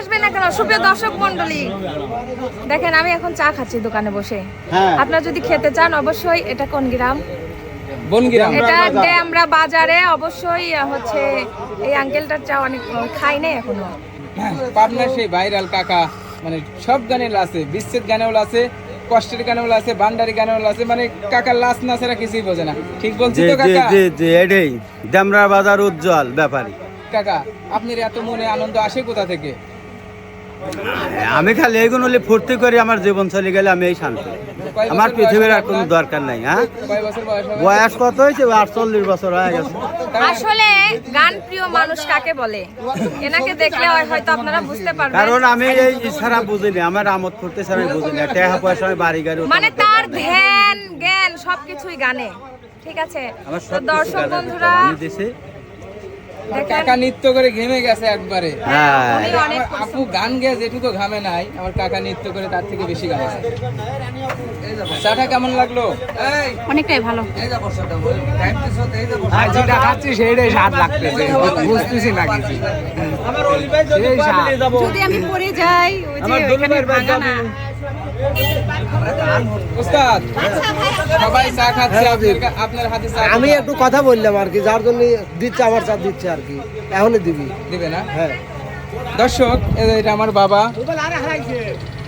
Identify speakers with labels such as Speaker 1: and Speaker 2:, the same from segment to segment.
Speaker 1: সুপ্রিয় দর্শক মন্ডলী দেখেন আমি এখন চা খাচ্ছি দোকানে বসে।
Speaker 2: হ্যাঁ।
Speaker 1: আপনারা যদি খেতে চান অবশ্যই এটা কোন গ্রাম?
Speaker 3: বনগিরাম।
Speaker 1: এটা আমরা বাজারে অবশ্যই হচ্ছে এই আঙ্কেলটার চা অনেক খাই নাই এখনও।
Speaker 3: পাবনার সেই ভাইরাল কাকা মানে সব গানের আছে বিচ্ছেদ গানেও আছে কষ্টের গানেও আছে বান্ডারি গানেও আছে মানে কাকার লাশ না ছাড়া কিছুই বোঝে না। ঠিক বলছি তো কাকা?
Speaker 2: জি জি এটাই। বাজার উজ্জ্বল ব্যাপারী।
Speaker 3: কাকা আপনার এত মনে আনন্দ আসে কোথা থেকে?
Speaker 2: আমি খালি এইগুলো হলে ফুর্তি করে আমার জীবন চলে গেলে আমি এই শান্তি। আমার পৃথিবীর আর কোনো? দরকার নাই হ্যাঁ?
Speaker 3: বয়স
Speaker 2: কত হয়েছে? আটচল্লিশ বছর হয়ে গেছে।
Speaker 1: আসলে গান প্রিয় মানুষ কাকে বলে? এনাকে দেখলে হয়তো আপনারা বুঝতে পারবেন।
Speaker 2: কারণ আমি এই ছাড়া বুঝিনি আমার আমোদ ফুর্তি ছাড়া বুঝিনি। টাকা পয়সা আমি বাড়ি গাড়ি
Speaker 1: মানে তার ধ্যান জ্ঞান সবকিছুই গানে। ঠিক আছে? তো দর্শক বন্ধুরা
Speaker 3: কাকা নৃত্য করে ঘেমে গেছে একবারে।
Speaker 2: হ্যাঁ।
Speaker 3: আপু গান গেয়ে যেটুকু ঘামে নাই আমার কাকা নৃত্য করে তার থেকে বেশি গাছে। চাটা কেমন লাগল?
Speaker 1: অনেকটাই ভালো।
Speaker 3: যেটা খাচ্ছি সেইটাই স্বাদ লাগতেছে। বুঝতেছি না কিছু।
Speaker 1: যদি আমি পড়ে যাই ওই যে
Speaker 4: আমি একটু কথা বললাম আর কি যার জন্য দিচ্ছে আমার চা দিচ্ছে আর কি। এখনই দিবি।
Speaker 3: দিবে না?
Speaker 4: হ্যাঁ।
Speaker 3: দর্শক এটা আমার বাবা।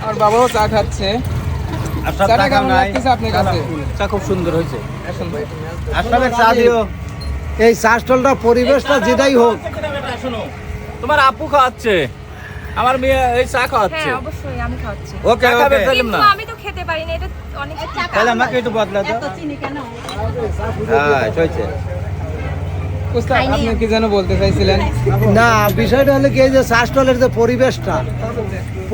Speaker 3: আমার বাবাও চা খাচ্ছে।
Speaker 2: আর
Speaker 3: চাটা কেমন
Speaker 2: নাই?
Speaker 3: লাগতেছে আপনার কাছে?
Speaker 2: চা খুব সুন্দর হয়েছে।
Speaker 3: আসুন ভাই।
Speaker 2: আসলে চা দিও।
Speaker 4: এই চা স্টলটা পরিবেশটা যেটাই হোক।
Speaker 5: তোমার আপু খাওয়াচ্ছে। আমার মেয়ে এই চা খাওয়াচ্ছে।
Speaker 1: হ্যাঁ অবশ্যই আমি খাচ্ছি
Speaker 2: ওকে ওকে
Speaker 1: কিন্তু আমি তো খেতে পারি না এটা অনেক
Speaker 2: তাহলে আমাকে একটু বদলা দাও হ্যাঁ হয়েছে
Speaker 3: উস্তাদ আপনি কি যেন বলতে চাইছিলেন?
Speaker 4: না বিষয়টা হলো কি এই যে চা স্টলের যে পরিবেশটা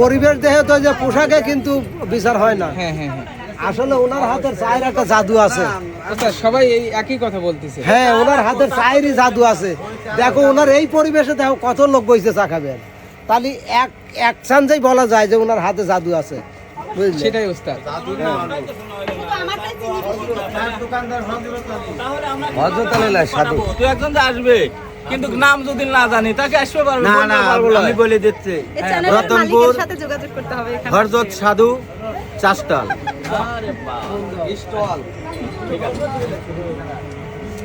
Speaker 4: পরিবেশ দেখে তো যে পোশাকে কিন্তু বিচার হয় না।
Speaker 3: হ্যাঁ হ্যাঁ হ্যাঁ।
Speaker 4: আসলে ওনার হাতের চায়ের একটা জাদু আছে।
Speaker 3: সবাই এই একই কথা বলতেছে।
Speaker 4: হ্যাঁ ওনার হাতের চায়েরই জাদু আছে। দেখো ওনার এই পরিবেশে দেখো কত লোক বইছে চা খাবেন তাহলে এক এক চান্সেই বলা যায় যে ওনার হাতে জাদু আছে। বুঝলে
Speaker 3: সেটাই
Speaker 2: সাধু।
Speaker 5: তুই একজন আসবে কিন্তু নাম যদি না জানি তাকে আসবে পারবে
Speaker 2: না
Speaker 5: বলতে
Speaker 2: না আমি বলে দিচ্ছি। রতনপুর
Speaker 1: যোগাযোগ করতে হবে এখানে।
Speaker 2: হরজত সাধু চাষটাল।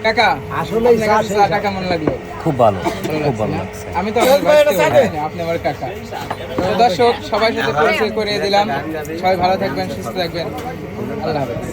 Speaker 3: কাকা
Speaker 4: আসলে চা
Speaker 3: কেমন লাগল?
Speaker 5: খুব ভালো
Speaker 3: ভালো লাগছে আমি তো আপনি আমার কাকা। তো দর্শক সবাই সাথে পরিচয় করিয়ে দিলাম। সবাই ভালো থাকবেন সুস্থ থাকবেন। আল্লাহ হাফেজ।